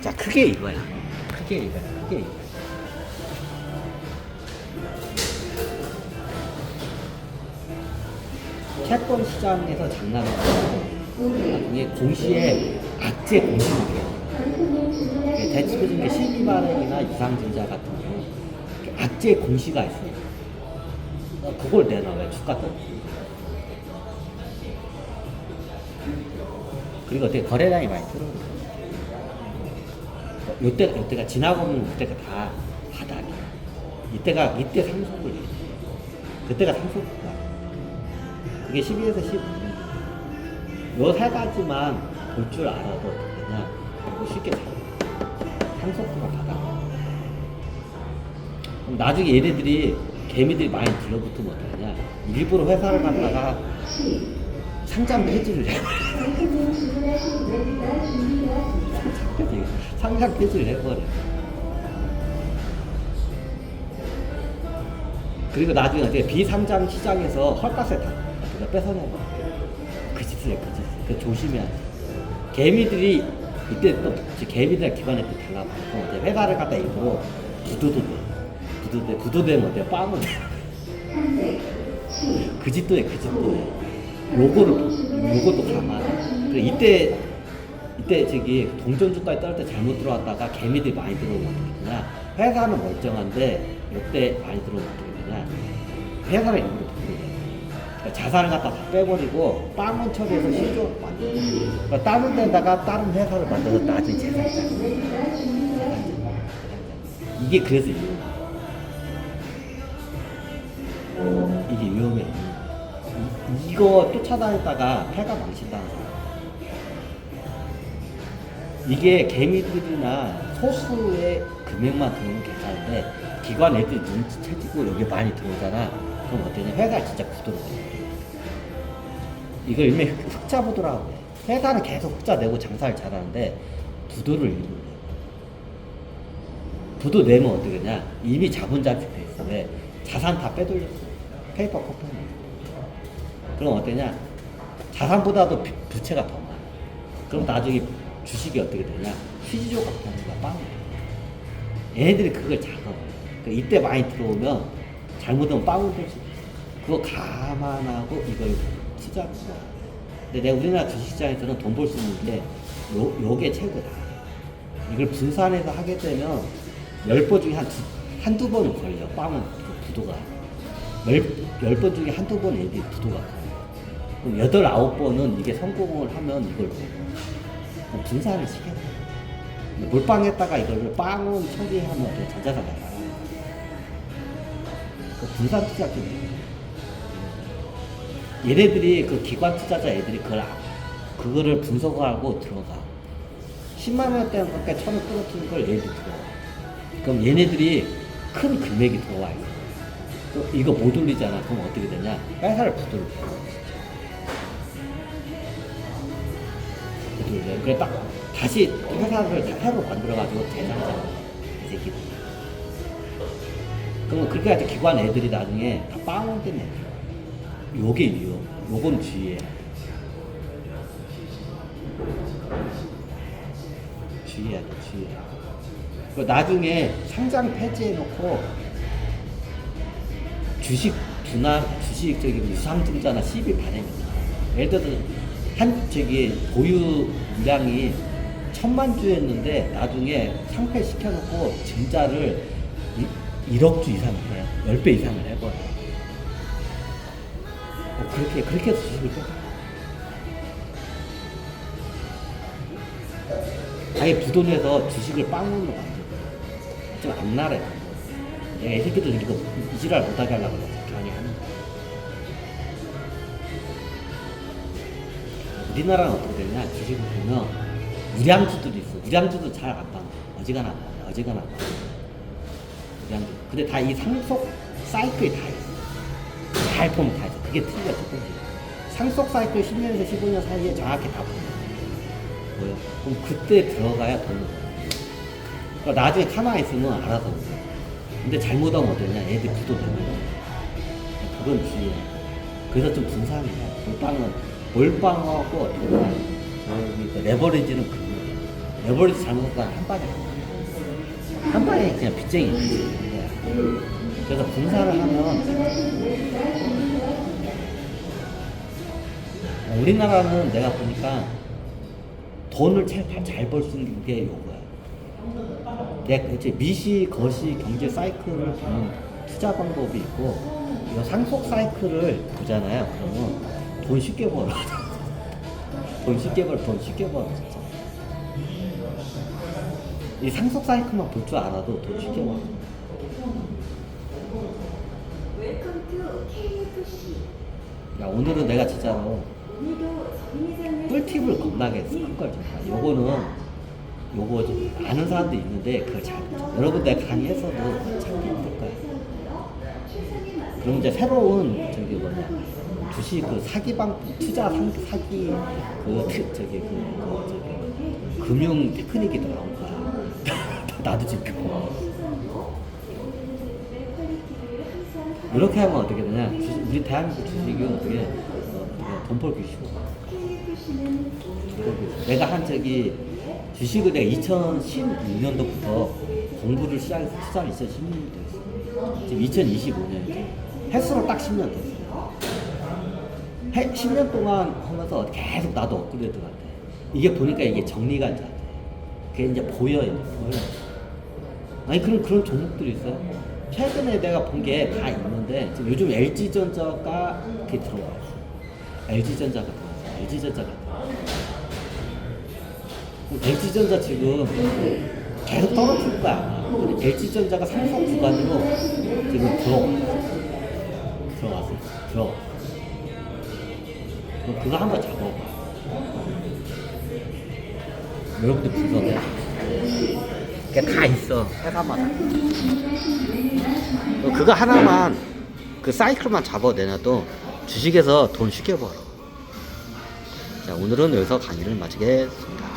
자, 크게 이거야. 크게 이거야. 크게 이거. 채권 시장에서 장난을 하고 이게 공시에 악재 공시예요. 대치표준 게 12만 원이나 유상증자 같은 경우 악재 공시가 있어요. 어, 그걸 내놔 왜 주가 떨어 그리고 어떻게 거래량이 많이 들어오는 요때 요때가 지나가면 그때가 다 바닥이야. 이때가 이때 상승을 해. 그때가 상승이야. 그게 12에서 15. 요세 가지만 볼 줄 알아도 그냥 뭐 쉽게 잡아. 상속수가 바닥. 그럼 나중에 얘네들이 개미들이 많이 들러붙으면 어떡하냐. 일부러 회사를 갖다가 상장 폐지를 해. 상장 폐지를 해버려. 그리고 나중에 어떻게 비상장 시장에서 헐값에 다 뺏어내고 그 짓을 해, 그 짓을. 그 조심해야 돼. 개미들이 이때 또 개미들 기관에 또 달라붙고 이제 회사를 갖다 일부러 부도도 돼. 부도돼. 부도되면 어때? 빵을 돼. 그 짓도 해, 그 짓도 해. 요거를, 요것도 감안. 그래, 이때, 이때 저기 동전 주가에 떨때 잘못 들어왔다가 개미들이 많이 들어오면 어떻게 되냐. 회사는 멀쩡한데, 이때 많이 들어오면 어떻게 되냐. 회사를 일부러 부도돼. 그러니까 자산을 갖다 다 빼버리고, 빵원 처리해서 실조 만들고, 그러니까 다른 데다가 다른 회사를 만들어서 나중에 재산자. 이게 그래서 위험해. 이게 위험해. 이- 이거 쫓아다녔다가 폐가 망친다는 거야. 이게 개미들이나 소수의 금액만 들어오면 괜찮은데 기관 애들이 눈치채지고 여기 많이 들어오잖아. 그럼 어떠냐? 회사 진짜 구도로 돼. 이거 일명 흑자 해. 회사는 계속 흑자 내고 장사를 잘하는데 부도를 일부러 내. 부도 내면 어떻게냐? 이미 자본자득 돼 있어. 왜? 자산 다 빼돌렸어. 페이퍼 커퍼니. 그럼 어떠냐? 자산보다도 비- 부채가 더 많아. 그럼 나중에 주식이 어떻게 되냐? 휴지조 같은 거가 빵이 돼. 얘네들이 그걸 작아. 그 이때 많이 들어오면 잘못하면 빵을 될수 있어. 그거 감안하고 이걸 투자하는 거야. 근데 내가 우리나라 주식시장에서는 돈 벌 수 있는 게 요, 요게 최고다. 이걸 분산해서 하게 되면 열 번 중에 한 두, 한두 번은 걸려. 빵은 그 부도가. 열, 열 번 중에 한두 번 애들이 부도가. 그럼 여덟, 아홉 번은 이게 성공을 하면 이걸. 그럼 분산을. 근데 몰빵했다가 이거를 빵은 처리하면 어떻게 전자사가 나가. 그 분산 투자 돼. 얘네들이 그 기관 투자자 애들이 그걸, 아- 그거를 분석하고 들어가. 10만 원대밖에 천원 떨어뜨린 걸 얘네들이 들어가. 그럼 얘네들이 큰 금액이 들어와 있어. 또 이거 못 올리잖아. 그럼 어떻게 되냐? 회사를 부도를 줘. 부도를 그래 딱 다시 회사를 다 새로 만들어가지고 재산자 이 새끼들. 그러면 그렇게 해서 기관 애들이 나중에 다된 애들. 요게 위험. 요건 돼, 주의해야 돼. 그 나중에 상장 폐지해놓고 주식 분할, 주식 저기 유상증자나 시비 발행이다. 예를 들어서 한 저기 보유 물량이 천만 주였는데 나중에 상패 시켜놓고 증자를 1억 주 이상을 해. 10배 이상을 해버려. 어, 그렇게, 그렇게 해서 주식을 빼. 아예 부돈에서 주식을 빵으로 만들고 좀 앞나라야 내가 이 새끼들 이거 이지랄 못하게 하려고 그래 괜히 하는 거야 우리나라는 어떻게 되냐 주식을 보면 우량주들이 있어 우량주도 잘안빵 어지간한 거 어지간한 거 우량주 근데 다 이 상속 사이클이 다 있어 잘 보면 다 있어 그게 틀려 첫 번째 상속 사이클 10년에서 15년 사이에 정확히 다 보면 뭐요? 그럼 그때 들어가야 돈을. 그러니까 나중에 가만히 있으면 알아서 오고. 근데 잘못하면 어떠냐? 애들 부도 거야. 그건 주의해. 그래서 좀 분산이야. 몰빵은, 몰빵하고 어떻게 보면 그 레버리지는 그거야. 에버리지 잘못했다면 한 방에 한 방에 그냥 빚쟁이 그래서 분사를 하면 우리나라는 내가 보니까 돈을 잘 벌 수 있는 게 요거야. 이제 미시, 거시, 경제 사이클을 보는 투자 방법이 있고, 상속 사이클을 보잖아요. 그러면 돈 쉽게 벌어. 돈 쉽게 벌어, 돈 쉽게 벌어, 진짜. 이 상속 사이클만 볼 줄 알아도 돈 쉽게 벌어. 야, 오늘은 내가 진짜로 꿀팁을 겁나게 큰걸 줬다. 요거는 요거 좀 아는 사람도 있는데 그걸 잘 못해. 여러분 내가 강의했어도 찾기 힘들 거야. 그럼 이제 새로운 저기 뭐냐 주식 그 사기 방 투자 상, 사기 그 트, 저기 그, 그 저기 금융 테크닉이 더 나온 거야. 나도 지금. 이렇게 하면 어떻게 되냐? 주식, 우리 대한민국 주식이 어떻게 어, 돈 벌기 쉬워. 내가 한 적이 주식을 내가 2016년도부터 공부를 시작해서 투자를 2016년도 했어. 지금 2025년이죠. 횟수로 딱 10년 됐어. 해, 10년 동안 하면서 계속 나도 업그레이드 같아. 이게 보니까 이게 정리가 잘 돼. 그게 이제 보여, 이제 보여. 아니, 그런, 그런 종목들이 있어요. 최근에 내가 본 게 다 있는데, 지금 요즘 LG전자가 이렇게 들어왔어. LG전자가 들어왔어. LG전자가 LG전자 지금 계속 떨어질 거야. 근데 LG전자가 상승 구간으로 지금 들어 들어왔어. 들어. 그럼 그거 한번 잡아봐. 여러분들 분석해. 그게 다 있어. 회사마다. 너 그거 하나만 그 사이클만 잡아 내놔도 주식에서 돈 쉽게 벌어. 자, 오늘은 여기서 강의를 마치겠습니다.